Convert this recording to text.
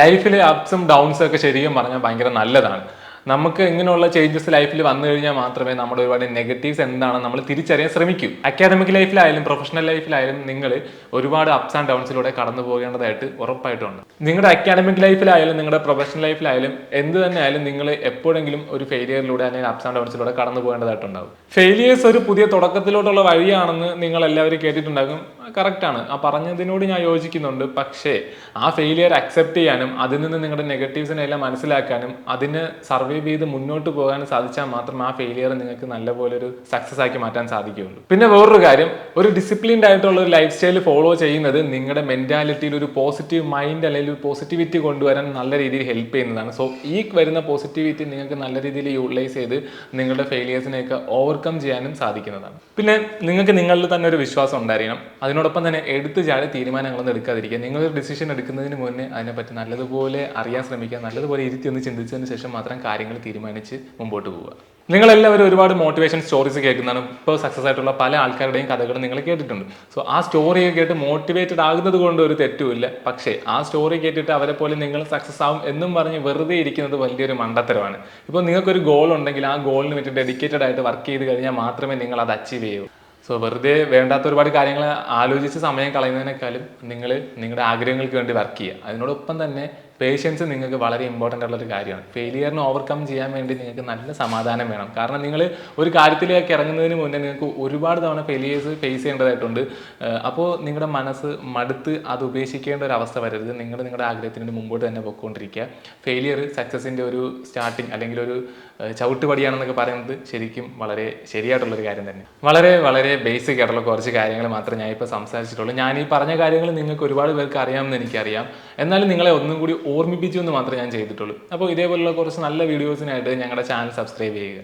ലൈഫിൽ അപ്സും ഡൗൺസും ഒക്കെ ശരിക്കും പറഞ്ഞാൽ ഭയങ്കര നല്ലതാണ്. നമുക്ക് ഇങ്ങനെയുള്ള ചേഞ്ചസ് ലൈഫിൽ വന്നു കഴിഞ്ഞാൽ മാത്രമേ നമ്മുടെ ഒരുപാട് നെഗറ്റീവ്സ് എന്താണെന്ന് നമ്മൾ തിരിച്ചറിയാൻ ശ്രമിക്കൂ. അക്കാദമിക് ലൈഫിലായാലും പ്രൊഫഷണൽ ലൈഫിലായാലും നിങ്ങൾ ഒരുപാട് അപ്സ് ആൻഡ് ഡൗൺസിലൂടെ കടന്നു പോകേണ്ടതായിട്ട് ഉറപ്പായിട്ടുണ്ട്. നിങ്ങളുടെ അക്കാദമിക് ലൈഫിലായാലും നിങ്ങളുടെ പ്രൊഫഷണൽ ലൈഫിലായാലും എന്ത് തന്നെ ആയാലും നിങ്ങൾ എപ്പോഴെങ്കിലും ഒരു ഫെയിലിയറിലൂടെ അല്ലെങ്കിൽ അപ്സ് ആൻഡ് ഡൗൺസിലൂടെ കടന്നു പോകേണ്ടതായിട്ടുണ്ടാവും. ഫെയിലിയേഴ്സ് ഒരു പുതിയ തുടക്കത്തിലോട്ടുള്ള വഴിയാണെന്ന് നിങ്ങൾ എല്ലാവരും കേട്ടിട്ടുണ്ടാകും. കറക്റ്റാണ് ആ പറഞ്ഞതിനോട് ഞാൻ യോജിക്കുന്നുണ്ട്. പക്ഷേ ആ ഫെയിലിയർ അക്സെപ്റ്റ് ചെയ്യാനും അതിൽ നിന്ന് നിങ്ങളുടെ നെഗറ്റീവ്സിനെല്ലാം മനസ്സിലാക്കാനും അതിന് സർവൈവ് ചെയ്ത് മുന്നോട്ട് പോകാൻ സാധിച്ചാൽ മാത്രം ആ ഫെയിലിയർ നിങ്ങൾക്ക് നല്ലപോലെ ഒരു സക്സസ് ആക്കി മാറ്റാൻ സാധിക്കുകയുള്ളൂ. പിന്നെ വേറൊരു കാര്യം ഒരു ഡിസിപ്ലിൻഡ് ആയിട്ടുള്ള ഒരു ലൈഫ് സ്റ്റൈൽ ഫോളോ ചെയ്യുന്നത് നിങ്ങളുടെ മെന്റാലിറ്റിയിൽ ഒരു പോസിറ്റീവ് മൈൻഡ് അല്ലെങ്കിൽ ഒരു പോസിറ്റിവിറ്റി കൊണ്ടുവരാൻ നല്ല രീതിയിൽ ഹെൽപ്പ് ചെയ്യുന്നതാണ്. സോ ഈ വരുന്ന പോസിറ്റിവിറ്റി നിങ്ങൾക്ക് നല്ല രീതിയിൽ യൂട്ടിലൈസ് ചെയ്ത് നിങ്ങളുടെ ഫെയിലിയേഴ്സിനെയൊക്കെ ഓവർകം ചെയ്യാനും സാധിക്കുന്നതാണ്. പിന്നെ നിങ്ങൾക്ക് നിങ്ങളിൽ തന്നെ ഒരു വിശ്വാസം ഉണ്ടായിരിക്കണം. അതിനോടൊപ്പം തന്നെ എടുത്തു ചാടി തീരുമാനങ്ങളൊന്നും എടുക്കാതിരിക്കുക. നിങ്ങളൊരു ഡിസിഷൻ എടുക്കുന്നതിന് മുന്നേ അതിനെപ്പറ്റി നല്ലതുപോലെ അറിയാൻ ശ്രമിക്കുക നല്ലതുപോലെ ഇരുത്തി ഒന്ന് ചിന്തിച്ചതിന് ശേഷം മാത്രം കാര്യങ്ങൾ തീരുമാനിച്ച് മുമ്പോട്ട് പോവുക. നിങ്ങളെല്ലാവരും ഒരുപാട് മോട്ടിവേഷൻ സ്റ്റോറീസ് കേൾക്കുന്നതാണ്. ഇപ്പോൾ സക്സസ് ആയിട്ടുള്ള പല ആൾക്കാരുടെയും കഥകൾ നിങ്ങൾ കേട്ടിട്ടുണ്ട്. സോ ആ സ്റ്റോറിയൊക്കെ കേട്ട് മോട്ടിവേറ്റഡ് ആകുന്നത് കൊണ്ട് ഒരു തെറ്റുമില്ല പക്ഷേ ആ സ്റ്റോറി കേട്ടിട്ട് അവരെ പോലെ നിങ്ങൾ സക്സസ് ആവും എന്നും പറഞ്ഞ് വെറുതെ ഇരിക്കുന്നത് വലിയൊരു മണ്ടത്തരമാണ്. ഇപ്പോൾ നിങ്ങൾക്കൊരു ഗോൾ ഉണ്ടെങ്കിൽ ആ ഗോളിന് വേണ്ടി ഡെഡിക്കേറ്റഡ് ആയിട്ട് വർക്ക് ചെയ്ത് കഴിഞ്ഞാൽ മാത്രമേ നിങ്ങൾ അത് അച്ചീവ് ചെയ്യൂ സോ വെറുതെ വേണ്ടാത്ത ഒരുപാട് കാര്യങ്ങൾ ആലോചിച്ച് സമയം കളയുന്നതിനേക്കാളും നിങ്ങൾ നിങ്ങളുടെ ആഗ്രഹങ്ങൾക്ക് വേണ്ടി വർക്ക് ചെയ്യുക. അതിനോടൊപ്പം തന്നെ പേഷ്യൻസ് നിങ്ങൾക്ക് വളരെ ഇമ്പോർട്ടന്റ് ഒരു കാര്യമാണ്. ഫെയിലിയറിനെ ഓവർകം ചെയ്യാൻ വേണ്ടി നിങ്ങൾക്ക് നല്ല സമാധാനം വേണം. കാരണം നിങ്ങൾ ഒരു കാര്യത്തിലേക്ക് ഇറങ്ങുന്നതിന് മുന്നേ നിങ്ങൾക്ക് ഒരുപാട് തവണ ഫെയിലിയേഴ്സ് ഫേസ് ചെയ്യേണ്ടതായിട്ടുണ്ട്. അപ്പോൾ നിങ്ങളുടെ മനസ്സ് മടുത്ത് അത് ഉപേക്ഷിക്കേണ്ട ഒരു അവസ്ഥ വരരുത്. നിങ്ങൾ നിങ്ങളുടെ ആഗ്രഹത്തിന് മുമ്പോട്ട് തന്നെ പൊയ്ക്കൊണ്ടിരിക്കുക. ഫെയിലിയർ സക്സസിന്റെ ഒരു സ്റ്റാർട്ടിങ് അല്ലെങ്കിൽ ഒരു ചവിട്ടുപടിയാണെന്നൊക്കെ പറയുന്നത് ശരിക്കും വളരെ ശരിയായിട്ടുള്ളൊരു കാര്യം തന്നെ. വളരെ വളരെ ബേസിക് ആയിട്ടുള്ള കുറച്ച് കാര്യങ്ങൾ മാത്രമേ ഞാൻ ഇപ്പോൾ സംസാരിച്ചിട്ടുള്ളൂ. ഞാൻ ഈ പറഞ്ഞ കാര്യങ്ങൾ നിങ്ങൾക്ക് ഒരുപാട് പേർക്ക് അറിയാമെന്ന് എനിക്കറിയാം. എന്നാലും നിങ്ങളെ ഒന്നും കൂടി ഓർമ്മിപ്പിച്ചു എന്ന് മാത്രമേ ഞാൻ ചെയ്തിട്ടുള്ളൂ. അപ്പോൾ ഇതേപോലുള്ള കുറച്ച് നല്ല വീഡിയോസിനായിട്ട് ഞങ്ങളുടെ ചാനൽ സബ്സ്ക്രൈബ് ചെയ്യുക.